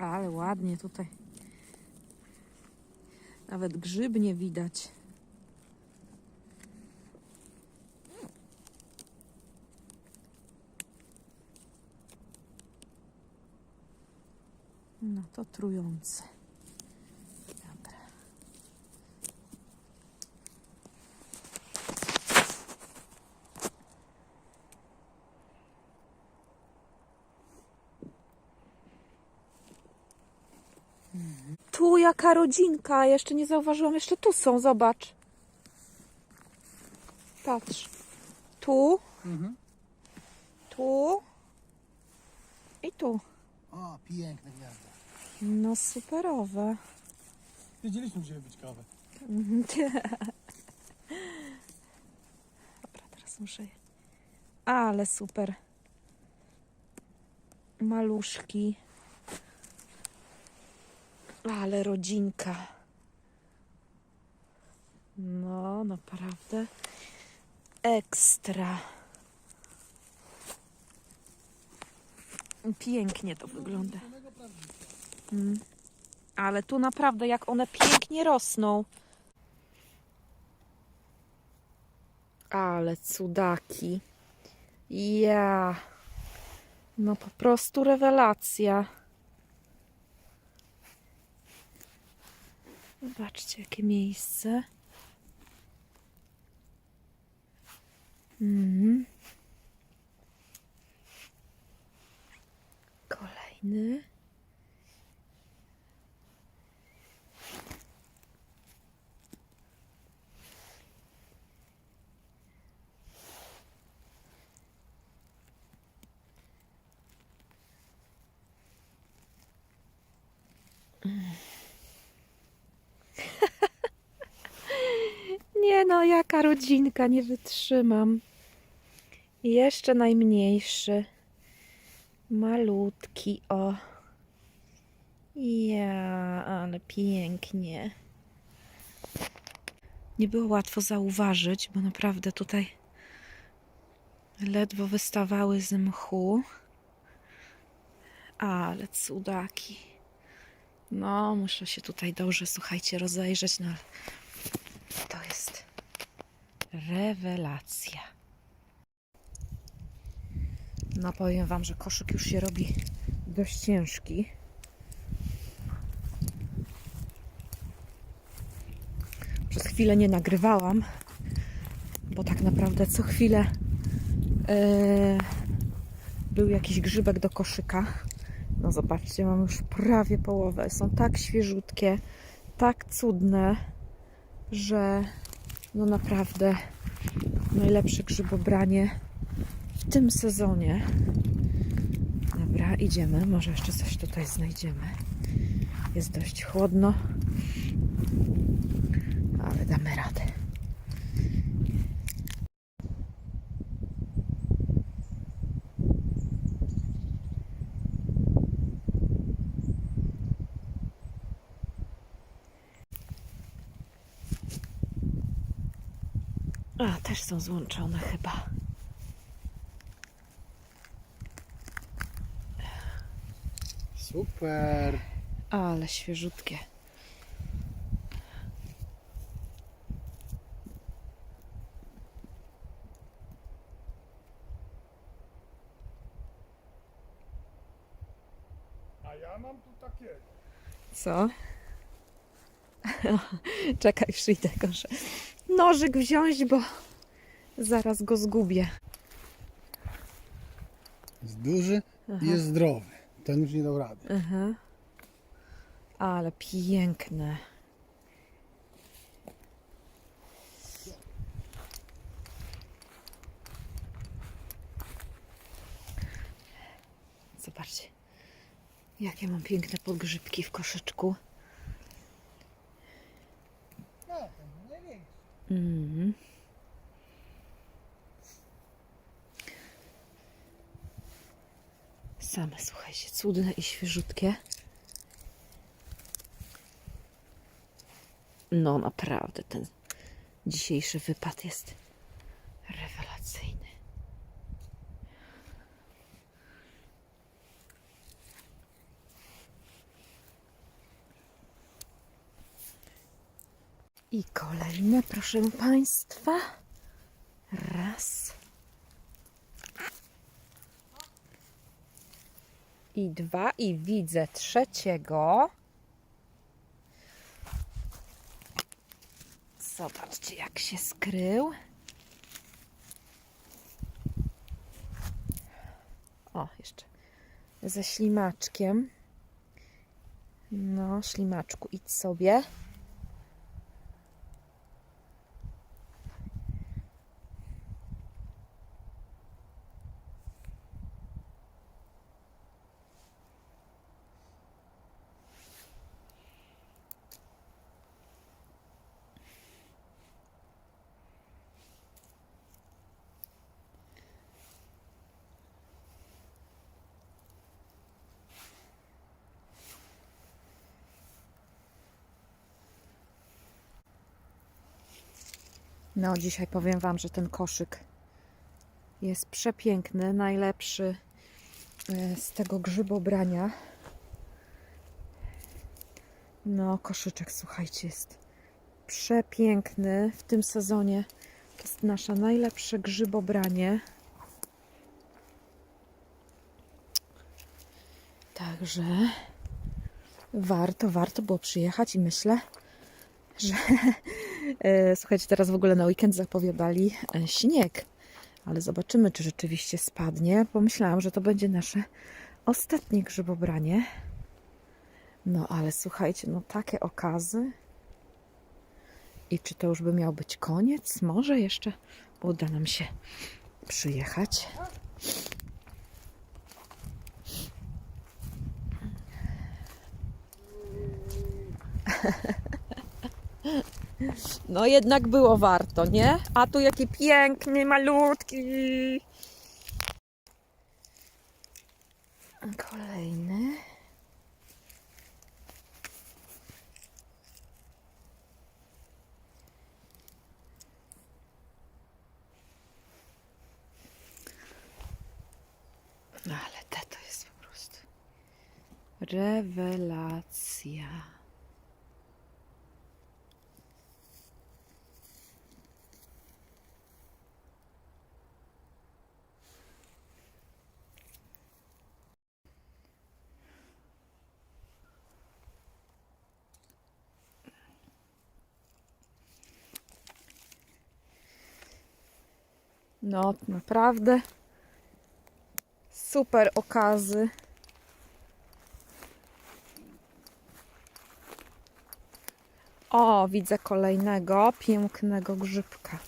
Ale ładnie tutaj. Nawet grzyb nie widać. No to trujące. Tu jaka rodzinka, jeszcze nie zauważyłam, jeszcze tu są, zobacz. Patrz. Tu, Mhm. tu i tu. O, piękne gniazdo. No superowe. Wiedzieliśmy, że być kawę. Dobra, teraz muszę je. Ale super. Maluszki. Ale rodzinka. No, naprawdę. Ekstra. Pięknie to wygląda. Mm. Ale tu naprawdę, jak one pięknie rosną. Ale cudaki. Ja. No po prostu rewelacja. Zobaczcie, jakie miejsce. Mhm. Kolejny. Nie jaka rodzinka, nie wytrzymam. I Jeszcze najmniejszy. Malutki, o. Ja, ale pięknie. Nie było łatwo zauważyć, bo naprawdę tutaj ledwo wystawały z mchu. Ale cudaki. No, muszę się tutaj dobrze, słuchajcie, rozejrzeć. No, to jest rewelacja. No powiem Wam, że koszyk już się robi dość ciężki. Przez chwilę nie nagrywałam, bo tak naprawdę co chwilę e, był jakiś grzybek do koszyka. No zobaczcie, mam już prawie połowę. Są tak świeżutkie, tak cudne że no naprawdę najlepsze grzybobranie w tym sezonie. Dobra, idziemy. Może jeszcze coś tutaj znajdziemy. Jest dość chłodno, ale damy radę. A, też są złączone chyba. Super. Ale świeżutkie. A ja mam tu takie. Co? Czekaj, przyjdę, proszę. Nożyk wziąć, bo zaraz go zgubię. Jest duży i jest zdrowy. Ten już nie dał rady. Aha. Ale piękne. Zobaczcie, jakie mam piękne podgrzybki w koszyczku. No, ten największy. Mhm. Same, słuchajcie, cudne i świeżutkie. No naprawdę, ten dzisiejszy wypad jest I kolejne, proszę Państwa. Raz. I dwa. I widzę trzeciego. Zobaczcie, jak się skrył. O, jeszcze ze ślimaczkiem. No, ślimaczku, idź sobie. No, dzisiaj powiem Wam, że ten koszyk jest przepiękny, najlepszy e, z tego grzybobrania. No, koszyczek, słuchajcie, jest przepiękny w tym sezonie. To jest nasze najlepsze grzybobranie. Także warto, warto było przyjechać i myślę, że Słuchajcie, teraz w ogóle na weekend zapowiadali e, śnieg, ale zobaczymy, czy rzeczywiście spadnie. Pomyślałam, że to będzie nasze ostatnie grzybobranie. No ale słuchajcie, no takie okazy. I czy to już by miał być koniec? Może jeszcze uda nam się przyjechać. No jednak było warto, nie? A tu jaki piękny, malutki. Kolejny. No ale te to jest po prostu rewelacja. No, naprawdę super okazy. O, widzę kolejnego pięknego grzybka.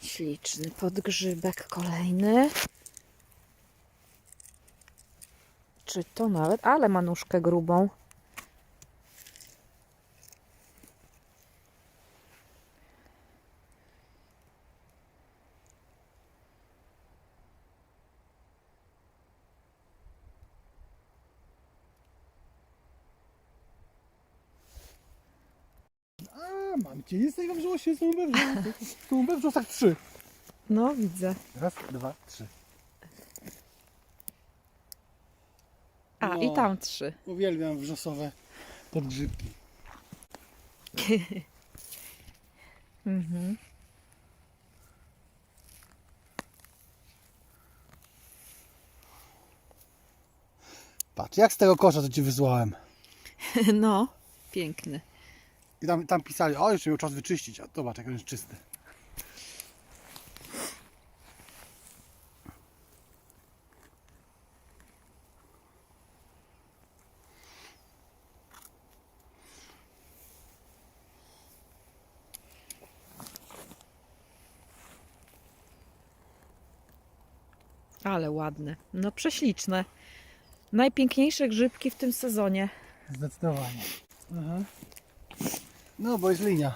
Śliczny podgrzybek kolejny. Czy to nawet? Ale ma nóżkę grubą. Cię, jesteś we wrzosie, są we wrzosach. Są we wrzosach trzy. No, widzę. Raz, dwa, trzy. A, No. i tam trzy. Uwielbiam wrzosowe podgrzybki. Mhm. Patrz, jak z tego kosza, co ci wysłałem. No, piękny. I tam, tam pisali, o, jeszcze miał czas wyczyścić. A zobacz, jak on jest czysty. Ale ładne. No prześliczne. Najpiękniejsze grzybki w tym sezonie. Zdecydowanie. Aha. No, bo jest linia.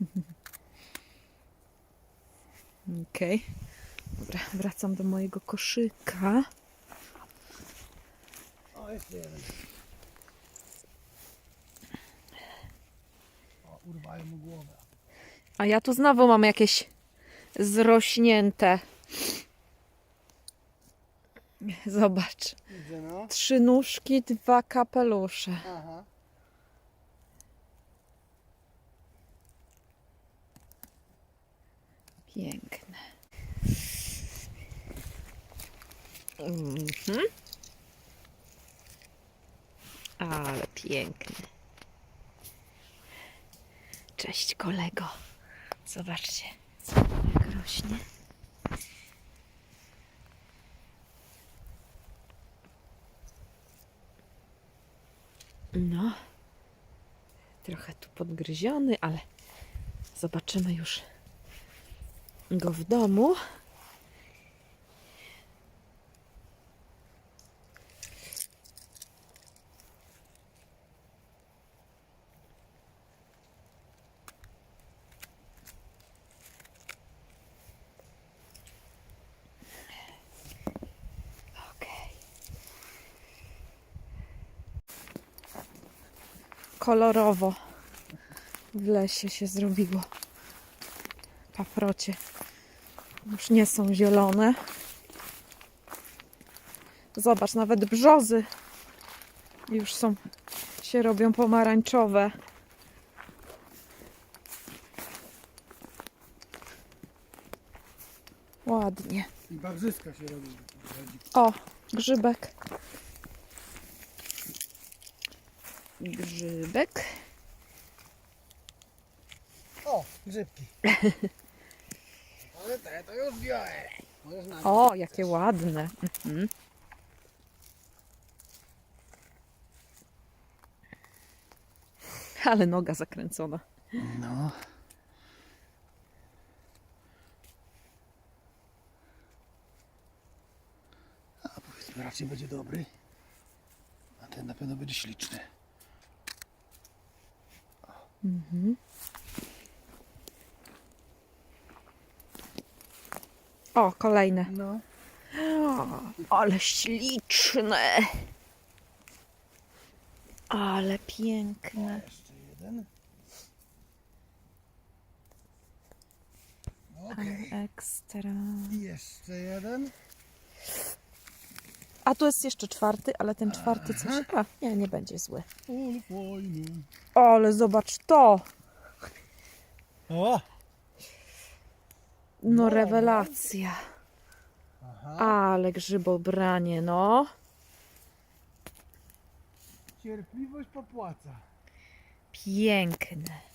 Okej. Dobra, wracam do mojego koszyka. O, jest jeden. O, urwałem mu głowę. A ja tu znowu mam jakieś zrośnięte Zobacz. Widzę, no. Trzy nóżki, dwa kapelusze. Aha. Piękne. Mhm. Ale piękne. Cześć kolego. Zobaczcie, co jak rośnie. No, trochę tu podgryziony, ale zobaczymy już go w domu. Kolorowo w lesie się zrobiło. Paprocie już nie są zielone. Zobacz, nawet brzozy już są, się robią pomarańczowe. Ładnie. I barzyska się robi. O, grzybek. Grzybek. O, grzybki. Ale te to już biorę. O, jakie ładne. Mhm. Ale noga zakręcona. No. A powiedzmy raczej będzie dobry. A ten na pewno będzie śliczny. O, kolejne. No. O, ale śliczne. Ale piękne. Jeszcze jeden. Okej. ekstra. Jeszcze jeden. A tu jest jeszcze czwarty, ale ten czwarty coś. A, nie, nie będzie zły. Fajny. Ale zobacz to. O! No, rewelacja. Ale grzybobranie, no. Cierpliwość popłaca. Piękne.